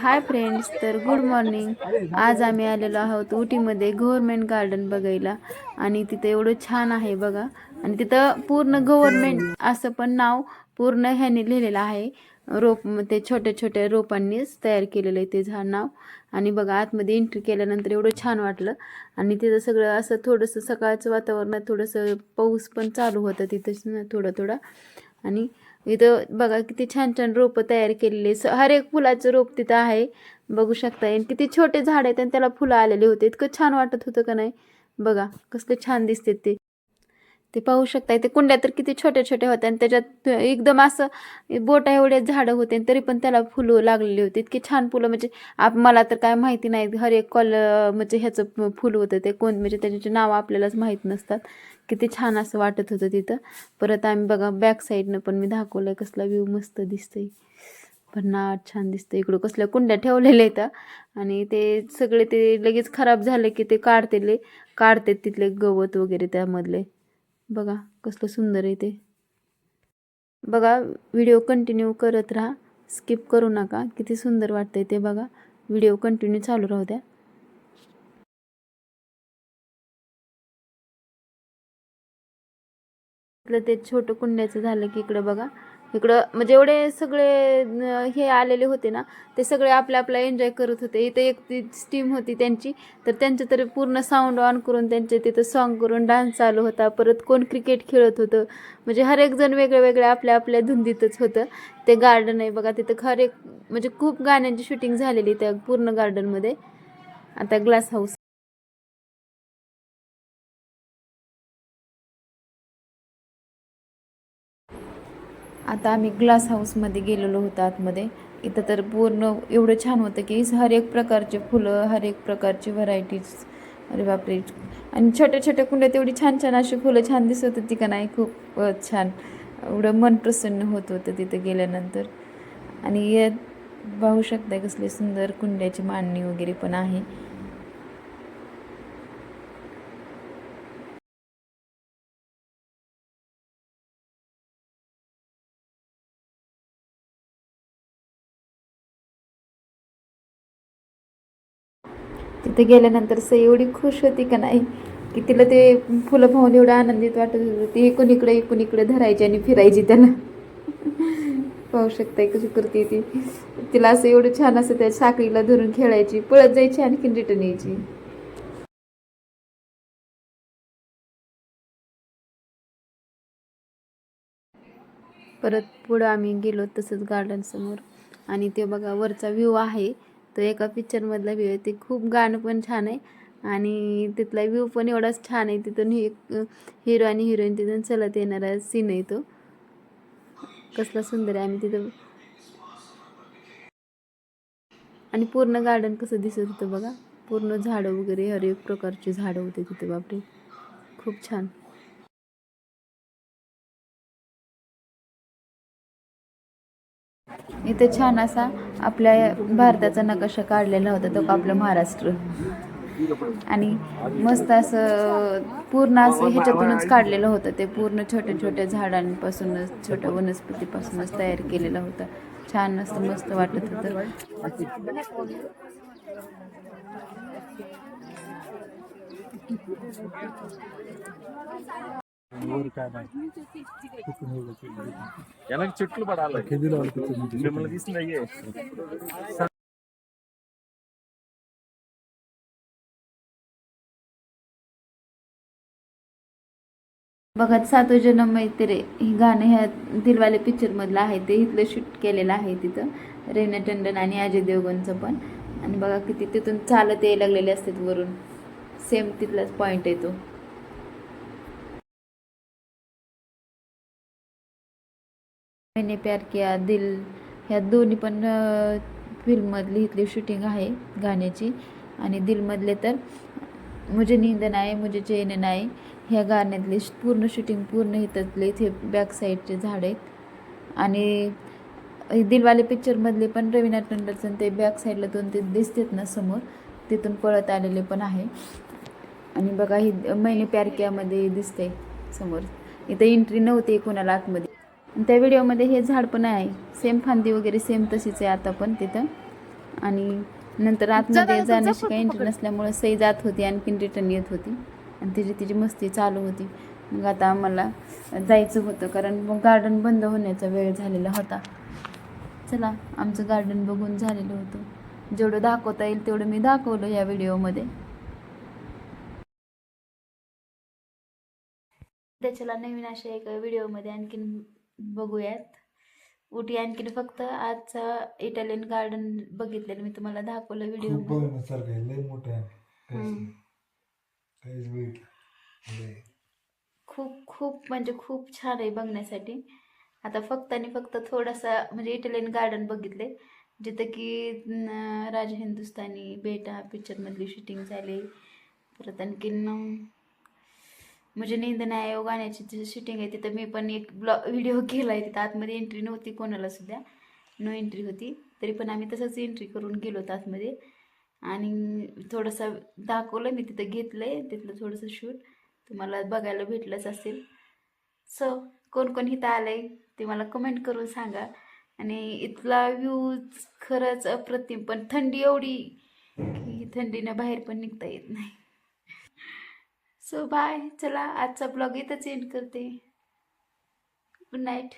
हाय friends तर good morning आज आम्ही आलेलो आहोत उटीमध्ये गव्हर्मेंट गार्डन बघायला. आणि तिथं एवढं छान आहे बघा. आणि तिथं पूर्ण गव्हर्मेंट असं पण नाव पूर्ण ह्याने लिहिलेलं आहे. रोप ते छोट्या छोट्या रोपांनीच तयार केलेलं आहे ते झाड नाव. आणि बघा आतमध्ये एंट्री केल्यानंतर एवढं छान वाटलं. आणि तिथं सगळं असं थोडंसं सकाळचं वातावरणात थोडंसं पाऊस पण चालू होतं तिथं थोडा थोडा. आणि इथं बघा किती छान छान रोपं तयार केलेली स हर एक फुलाचं रोप तिथं आहे. बघू शकता. आणि किती छोटे झाड आहेत आणि त्याला फुलं आलेले होते. इतकं छान वाटत होतं का नाही? बघा कसले छान दिसते ते. ते पाहू शकता ते कुंड्या तर किती छोट्या छोट्या होत्या आणि त्याच्यात एकदम असं बोटा एवढे झाडं होते आणि तरी पण त्याला फुलं लागलेली होती. इतकी छान फुलं म्हणजे आप मला तर काय माहिती नाही. हर एक कॉल म्हणजे ह्याचं फुल होतं ते कोण म्हणजे त्याचे नाव आपल्यालाच माहीत नसतात. किती छान असं वाटत होतं तिथं. परत आम्ही बघा बॅक साईडनं पण मी दाखवलं कसला व्ह्यू मस्त दिसतंय. भन्नाट छान दिसतं इकडं कसल्या कुंड्या ठेवलेल्या आहेत आणि ते सगळे ते लगेच खराब झाले की ते काढतेले काढते तिथले गवत वगैरे त्यामधले. बघा कसलं सुंदर आहे ते. बघा व्हिडिओ कंटिन्यू करत राहा. स्किप करू नका. किती सुंदर वाटतंय ते बघा. व्हिडिओ कंटिन्यू चालू राहू द्या. ते छोटं कुंड्याचं झालं की इकडं बघा. इकडं म्हणजे एवढे सगळे हे आलेले होते ना ते सगळे आपल्या आपला एन्जॉय करत होते. इथं एक ती स्टीम होती त्यांची. तर त्यांचं तरी पूर्ण साऊंड ऑन करून त्यांचे तिथं सॉन्ग करून डान्स चालू होता. परत कोण क्रिकेट खेळत होतं. म्हणजे हर एक जण वेगळे वेगळं आपल्या आपल्या धुंदीतच होतं. ते गार्डन आहे बघा तिथं हर एक म्हणजे खूप गाण्यांची शूटिंग झालेली त्या पूर्ण गार्डनमध्ये आता ग्लास हाऊस आता आम्ही ग्लास हाऊसमध्ये गेलेलो होतो आतमध्ये. इथं तर पूर्ण एवढं छान होतं की हर एक प्रकारचे फुलं हर एक प्रकारची व्हरायटीज अरे बापरे. आणि छोट्या छोट्या कुंड्यात एवढी छान छान अशी फुलं छान दिसत होती का नाही? खूप छान. एवढं मन प्रसन्न होत होतं तिथं गेल्यानंतर. आणि पाहू शकता कसली सुंदर कुंड्याची मांडणी वगैरे पण आहे. तिथे गेल्यानंतर सई एवढी खुश होती का नाही की तिला ते फुलं पाहून एवढं आनंदित वाटत होतं. ती एकूण इकडे एकूण इकडे धरायची आणि फिरायची त्याला. पाहू शकता कशी करते ती. तिला असं एवढं छान असं त्या साखळीला धरून खेळायची पळत जायची आणखीन रिटर्न यायची. परत पुढं आम्ही गेलो तसंच गार्डन समोर. आणि ते बघा वरचा व्ह्यू आहे. तो एका पिक्चरमधला व्ह्यू आहे. ते खूप गाणं पण छान आहे. आणि तिथला व्ह्यू पण एवढाच छान आहे. तिथून हिरो आणि हिरोईन तिथून चलत येणारा सीन आहे तो. कसला सुंदर आहे. आम्ही तिथं आणि पूर्ण गार्डन कसं दिसत होतं बघा. पूर्ण झाडं वगैरे हर एक प्रकारची झाडं होते तिथे. बापरे. खूप छान. इथे छान असा आपल्या भारताचा नकाशा काढलेला होता तो आपला महाराष्ट्र. आणि मस्त असं पूर्ण असं ह्याच्यातूनच काढलेलं होतं ते पूर्ण छोट्या छोट्या झाडांपासूनच छोट्या वनस्पतीपासूनच तयार केलेलं होतं. छान असं मस्त वाटत होतं. వెనక్కి చెట్లు పడాలి మిమ్మల్ని తీసింది అయ్యే बघा सातो जन्म मैत्रे हे गाणं ह्या दिलवाले पिक्चरमधलं आहे ते इथलं शूट केलेलं आहे तिथं रेना टंडन आणि अजय देवगणचं पण आणि बघा किती तिथून चालत यायला लागलेले असतात वरून सेम तिथलाच पॉईंट आहे तो मैंने प्यार किया दिल ह्या दोन्ही पण फिल्ममधली इथली शूटिंग आहे गाण्याची. आणि दिलमधले तर मुझे नींद नाही मुझे चैन नाही. ह्या गाण्यातली पूर्ण शूटिंग पूर्ण हितातले इथे बॅक साईडचे झाड आहेत. आणि दिलवाले पिक्चरमधले पण रवीना टंडलचं ते बॅक साईडला दोन ते दिसतात ना समोर. तिथून पळत आलेले पण आहे. आणि बघा ही मैने प्यार कियामध्ये दिसते समोर. इथं एंट्री नव्हती कोणाला आतमध्ये. त्या व्हिडिओमध्ये हे झाड पण आहे. सेम फांदी वगैरे सेम तशीच आहे आता पण तिथं. आणि नंतर आतमध्ये जाण्याची काही एंट्री नसल्यामुळे सई जात होती आणखीन रिटर्न येत होती. आणि तिची तिची मस्ती चालू होती. मग आता आम्हाला जायचं होतं कारण मग गार्डन बंद होण्याचा वेळ झालेला होता. चला आमचं गार्डन बघून झालेलं होतं. जेवढं दाखवता येईल तेवढं मी दाखवलं या व्हिडिओमध्ये. त्याच्याला नवीन अशा एका व्हिडिओमध्ये आणखीन बघूयात. उटी आणखीन फक्त आजचा इटालियन गार्डन बघितलेलं मी तुम्हाला दाखवलं व्हिडिओ बघण्यासारखं आहे. लय मोठं आहे. काहीच हम्म. नाही. काहीच बघितलं लय. खूप खूप म्हणजे खूप छान आहे बघण्यासाठी. आता फक्त आणि फक्त थोडासा म्हणजे इटालियन गार्डन बघितले. जिथं की न, राजा हिंदुस्तानी बेटा पिक्चरमधली शूटिंग झाली. परत आणखीन अं, म्हणजे नींद नाही आयोग गाण्याची जी शूटिंग आहे तिथं मी पण एक ब्लॉग व्हिडिओ केला आहे तिथं आतमध्ये एंट्री नव्हती कोणाला सुद्धा. नो एंट्री होती. तरी पण आम्ही तसंच एंट्री करून गेलो होतो आतमध्ये. आणि थोडंसं दाखवलं मी तिथं घेतलं आहे तिथलं थोडंसं शूट तुम्हाला बघायला भेटलंच असेल. सो कोण कोण इथं आलं आहे ते मला कमेंट करून सांगा. आणि इथला व्ह्यूज खरंच अप्रतिम पण थंडी एवढी की थंडीनं बाहेर पण निघता येत नाही. सो बाय चला आजचा ब्लॉग इथंच एंड करते. Good night